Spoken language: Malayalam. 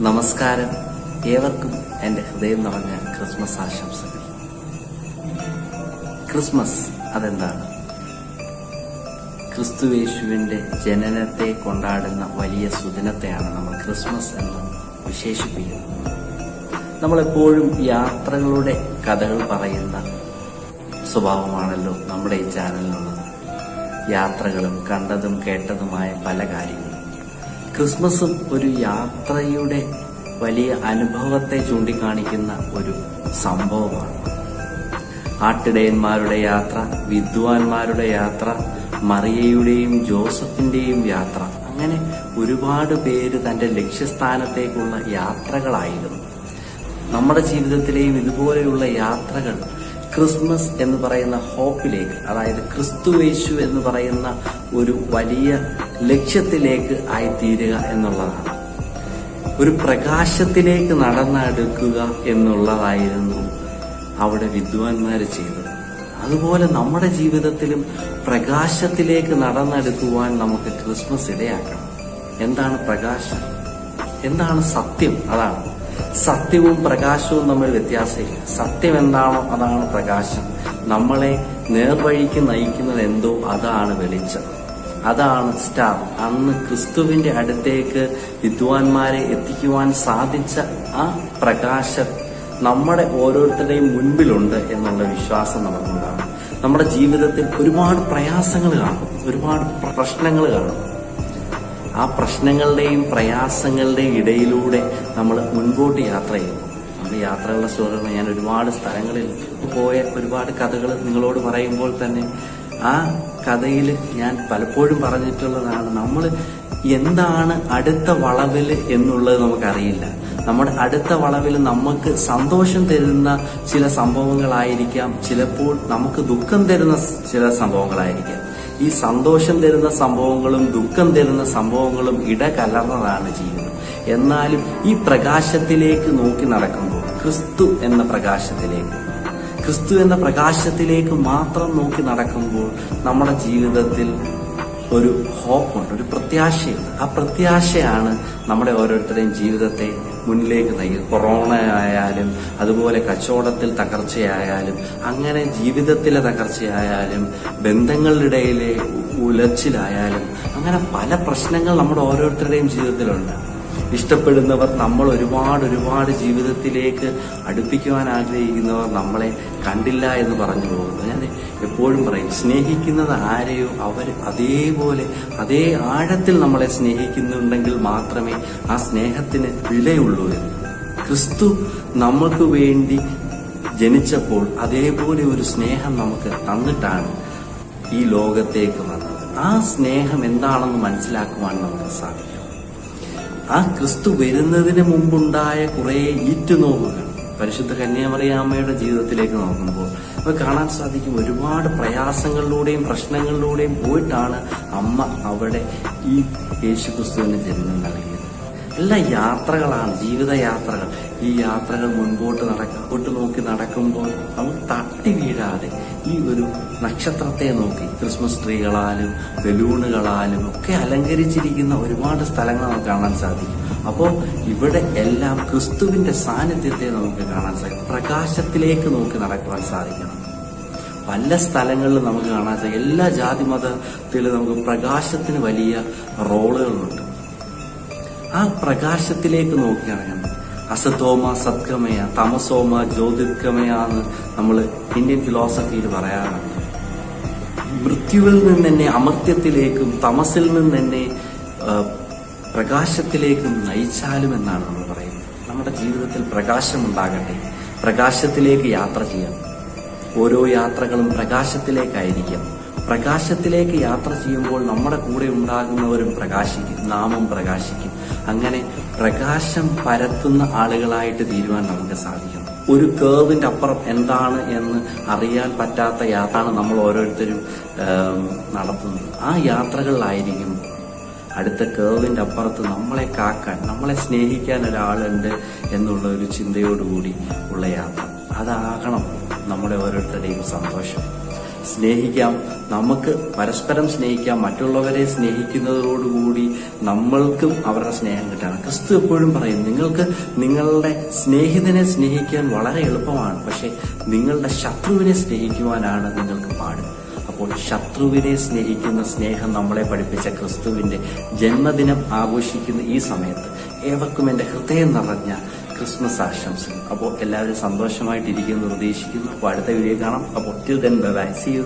നമസ്കാരം. ഏവർക്കും എന്റെ ഹൃദയം നിറഞ്ഞ ക്രിസ്മസ് ആശംസകൾ. ക്രിസ്മസ് അതെന്താണ്? ക്രിസ്തുവേശുവിന്റെ ജനനത്തെ കൊണ്ടാടുന്ന വലിയ സുദിനത്തെയാണ് നമ്മൾ ക്രിസ്മസ് എന്ന് വിശേഷിപ്പിക്കുന്നത്. നമ്മളെപ്പോഴും യാത്രകളുടെ കഥകൾ പറയുന്ന സ്വഭാവമാണല്ലോ നമ്മുടെ ഈ ചാനലിനുള്ളത് യാത്രകളും കണ്ടതും കേട്ടതുമായ പല കാര്യങ്ങളും. ക്രിസ്മസും ഒരു യാത്രയുടെ വലിയ അനുഭവത്തെ ചൂണ്ടിക്കാണിക്കുന്ന ഒരു സംഭവമാണ്. ആട്ടിടയന്മാരുടെ യാത്ര വിദ്വാൻമാരുടെ യാത്ര മറിയയുടെയും ജോസഫിന്റെയും യാത്ര അങ്ങനെ ഒരുപാട് പേര് തന്റെ ലക്ഷ്യസ്ഥാനത്തേക്കുള്ള യാത്രകളായിരുന്നു. നമ്മുടെ ജീവിതത്തിലെയും ഇതുപോലെയുള്ള യാത്രകൾ ക്രിസ്മസ് എന്ന് പറയുന്ന ഹോപ്പിലേക്ക് അതായത് ക്രിസ്തുവേശു എന്ന് പറയുന്ന ഒരു വലിയ ലക്ഷ്യത്തിലേക്ക് ആയിത്തീരുക എന്നുള്ളതാണ്. ഒരു പ്രകാശത്തിലേക്ക് നടന്നെടുക്കുക എന്നുള്ളതായിരുന്നു അവിടെ വിദ്വാൻമാർ ചെയ്തത്. അതുപോലെ നമ്മുടെ ജീവിതത്തിലും പ്രകാശത്തിലേക്ക് നടന്നെടുക്കുവാൻ നമുക്ക് ക്രിസ്മസ് ഇടയാക്കണം. എന്താണ് പ്രകാശം? എന്താണ് സത്യം? അതാണ്. സത്യവും പ്രകാശവും തമ്മിൽ വ്യത്യാസമില്ല. സത്യം എന്താണോ അതാണ് പ്രകാശം. നമ്മളെ നേർവഴിക്ക് നയിക്കുന്നത് എന്തോ അതാണ് വെളിച്ചം. അതാണ് സ്റ്റാർ. അന്ന് ക്രിസ്തുവിന്റെ അടുത്തേക്ക് വിദ്വാൻമാരെ എത്തിക്കുവാൻ സാധിച്ച ആ പ്രകാശം നമ്മുടെ ഓരോരുത്തരുടെയും മുൻപിലുണ്ട് എന്നുള്ള വിശ്വാസം നമുക്കുണ്ടാകും. നമ്മുടെ ജീവിതത്തിൽ ഒരുപാട് പ്രയാസങ്ങൾ കാണും. ഒരുപാട് പ്രശ്നങ്ങൾ കാണും. ആ പ്രശ്നങ്ങളുടെയും പ്രയാസങ്ങളുടെയും ഇടയിലൂടെ നമ്മൾ മുൻപോട്ട് യാത്ര ചെയ്യുന്നു. നമ്മുടെ യാത്രകളുടെ സുഖങ്ങൾ ഞാൻ ഒരുപാട് സ്ഥലങ്ങളിൽ പോയ ഒരുപാട് കഥകൾ നിങ്ങളോട് പറയുമ്പോൾ തന്നെ ആ കഥയിൽ ഞാൻ പലപ്പോഴും പറഞ്ഞിട്ടുള്ളതാണ് നമ്മൾ എന്താണ് അടുത്ത വളവിൽ എന്നുള്ളത് നമുക്കറിയില്ല. നമ്മുടെ അടുത്ത വളവിൽ നമുക്ക് സന്തോഷം തരുന്ന ചില സംഭവങ്ങളായിരിക്കാം ചിലപ്പോൾ നമുക്ക് ദുഃഖം തരുന്ന ചില സംഭവങ്ങളായിരിക്കാം. ഈ സന്തോഷം തരുന്ന സംഭവങ്ങളും ദുഃഖം തരുന്ന സംഭവങ്ങളും ഇടകലർന്നതാണ് ജീവിതം. എന്നാലും ഈ പ്രകാശത്തിലേക്ക് നോക്കി നടക്കുമ്പോൾ ക്രിസ്തു എന്ന പ്രകാശത്തിലേക്ക് ക്രിസ്തു എന്ന പ്രകാശത്തിലേക്ക് മാത്രം നോക്കി നടക്കുമ്പോൾ നമ്മുടെ ജീവിതത്തിൽ ഒരു ഹോപ്പുണ്ട് ഒരു പ്രത്യാശയുണ്ട്. ആ പ്രത്യാശയാണ് നമ്മുടെ ഓരോരുത്തരുടെയും ജീവിതത്തെ മുന്നിലേക്ക് നയിക്കുന്നത്. കൊറോണ ആയാലും അതുപോലെ കച്ചവടത്തിൽ തകർച്ചയായാലും അങ്ങനെ ജീവിതത്തിലെ തകർച്ചയായാലും ബന്ധങ്ങളിടയിലെ ഉലച്ചിലായാലും അങ്ങനെ പല പ്രശ്നങ്ങൾ നമ്മുടെ ഓരോരുത്തരുടെയും ജീവിതത്തിലുണ്ട്. ഇഷ്ടപ്പെടുന്നവർ നമ്മൾ ഒരുപാട് ഒരുപാട് ജീവിതത്തിലേക്ക് അടുപ്പിക്കുവാൻ ആഗ്രഹിക്കുന്നവർ നമ്മളെ കണ്ടില്ല എന്ന് പറഞ്ഞു പോകുന്നു ഞാൻ എപ്പോഴും പറയും സ്നേഹിക്കുന്നത് ആരെയോ അവർ അതേപോലെ അതേ ആഴത്തിൽ നമ്മളെ സ്നേഹിക്കുന്നുണ്ടെങ്കിൽ മാത്രമേ ആ സ്നേഹത്തിന് വിലയുള്ളൂ എന്ന്. ക്രിസ്തു നമ്മൾക്ക് വേണ്ടി ജനിച്ചപ്പോൾ അതേപോലെ ഒരു സ്നേഹം നമുക്ക് തന്നിട്ടാണ് ഈ ലോകത്തേക്ക് വന്നത്. ആ സ്നേഹം എന്താണെന്ന് മനസ്സിലാക്കുവാൻ നമുക്ക് സാധിക്കും. ആ ക്രിസ്തു വരുന്നതിന് മുമ്പുണ്ടായ കുറെ ഈറ്റുനോവുകൾ പരിശുദ്ധ കന്യാമറിയാമ്മയുടെ ജീവിതത്തിലേക്ക് നോക്കുമ്പോൾ നമുക്ക് കാണാൻ സാധിക്കും ഒരുപാട് പ്രയാസങ്ങളിലൂടെയും പ്രശ്നങ്ങളിലൂടെയും പോയിട്ടാണ് അമ്മ അവിടെ ഈ യേശു ക്രിസ്തുവിന് ജന്മം നൽകിയത്. എല്ലാ യാത്രകളാണ് ജീവിത യാത്രകൾ ഈ യാത്രകൾ മുൻപോട്ട് നടക്കോട്ട് നോക്കി നടക്കുമ്പോൾ നമ്മൾ തട്ടി വീഴാതെ ഈ ഒരു നക്ഷത്രത്തെ നോക്കി ക്രിസ്മസ് ട്രീകളാലും ബലൂണുകളാലും ഒക്കെ അലങ്കരിച്ചിരിക്കുന്ന ഒരുപാട് സ്ഥലങ്ങൾ നമുക്ക് കാണാൻ സാധിക്കും. അപ്പോൾ ഇവിടെ എല്ലാം ക്രിസ്തുവിന്റെ സാന്നിധ്യത്തെ നമുക്ക് കാണാൻ സാധിക്കും. പ്രകാശത്തിലേക്ക് നോക്കി നടക്കുവാൻ സാധിക്കണം. പല സ്ഥലങ്ങളിലും നമുക്ക് കാണാൻ സാധിക്കും. എല്ലാ ജാതി മതത്തിലും നമുക്ക് പ്രകാശത്തിന് വലിയ റോളുകളുണ്ട്. ആ പ്രകാശത്തിലേക്ക് നോക്കിയാണ് അസതോമ സത്കമയ തമസോമ ജ്യോതിർഗമയ എന്ന് നമ്മൾ ഇന്ത്യൻ ഫിലോസഫിയിൽ പറയാറുണ്ട്. മൃത്യുവിൽ നിന്ന് തന്നെ അമർത്യത്തിലേക്കും തമസിൽ നിന്ന് തന്നെ പ്രകാശത്തിലേക്കും നയിച്ചാലും എന്നാണ് നമ്മൾ പറയുന്നത്. നമ്മുടെ ജീവിതത്തിൽ പ്രകാശം ഉണ്ടാകട്ടെ പ്രകാശത്തിലേക്ക് യാത്ര ചെയ്യാം. ഓരോ യാത്രകളും പ്രകാശത്തിലേക്കായിരിക്കാം. പ്രകാശത്തിലേക്ക് യാത്ര ചെയ്യുമ്പോൾ നമ്മുടെ കൂടെ ഉണ്ടാകുന്നവരും പ്രകാശിക്കും നാമം പ്രകാശിക്കും. അങ്ങനെ പ്രകാശം പരത്തുന്ന ആളുകളായിട്ട് തീരുവാൻ നമുക്ക് സാധിക്കണം ഒരു കേവിന്റെ അപ്പുറം എന്താണ് എന്ന് അറിയാൻ പറ്റാത്ത യാത്രയാണ് നമ്മൾ ഓരോരുത്തരും നടത്തുന്നത്. ആ യാത്രകളിലായിരിക്കും അടുത്ത കേവിന്റെ അപ്പുറത്ത് നമ്മളെ കാക്കാൻ നമ്മളെ സ്നേഹിക്കാൻ ഒരാളുണ്ട് എന്നുള്ള ഒരു ചിന്തയോടുകൂടി ഉള്ള യാത്ര. അതാകണം നമ്മുടെ ഓരോരുത്തരുടെയും സന്തോഷം. സ്നേഹിക്കാം. നമുക്ക് പരസ്പരം സ്നേഹിക്കാം. മറ്റുള്ളവരെ സ്നേഹിക്കുന്നതോടുകൂടി നമ്മൾക്കും അവരുടെ സ്നേഹം കിട്ടണം. ക്രിസ്തു എപ്പോഴും പറയും നിങ്ങൾക്ക് നിങ്ങളുടെ സ്നേഹിതനെ സ്നേഹിക്കാൻ വളരെ എളുപ്പമാണ് പക്ഷെ നിങ്ങളുടെ ശത്രുവിനെ സ്നേഹിക്കുവാനാണ് നിങ്ങൾക്ക് പാട്. അപ്പോൾ ശത്രുവിനെ സ്നേഹിക്കുന്ന സ്നേഹം നമ്മളെ പഠിപ്പിച്ച ക്രിസ്തുവിന്റെ ജന്മദിനം ആഘോഷിക്കുന്ന ഈ സമയത്ത് ഏവർക്കും എന്റെ ഹൃദയം നിറഞ്ഞ ക്രിസ്മസ് ആശംസകൾ. അപ്പോൾ എല്ലാവരും സന്തോഷമായിട്ടിരിക്കുന്നു പ്രതീക്ഷിക്കുന്നു. അപ്പോൾ അടുത്ത വീഡിയോ കാണാം. അപ്പോൾ till then bye see you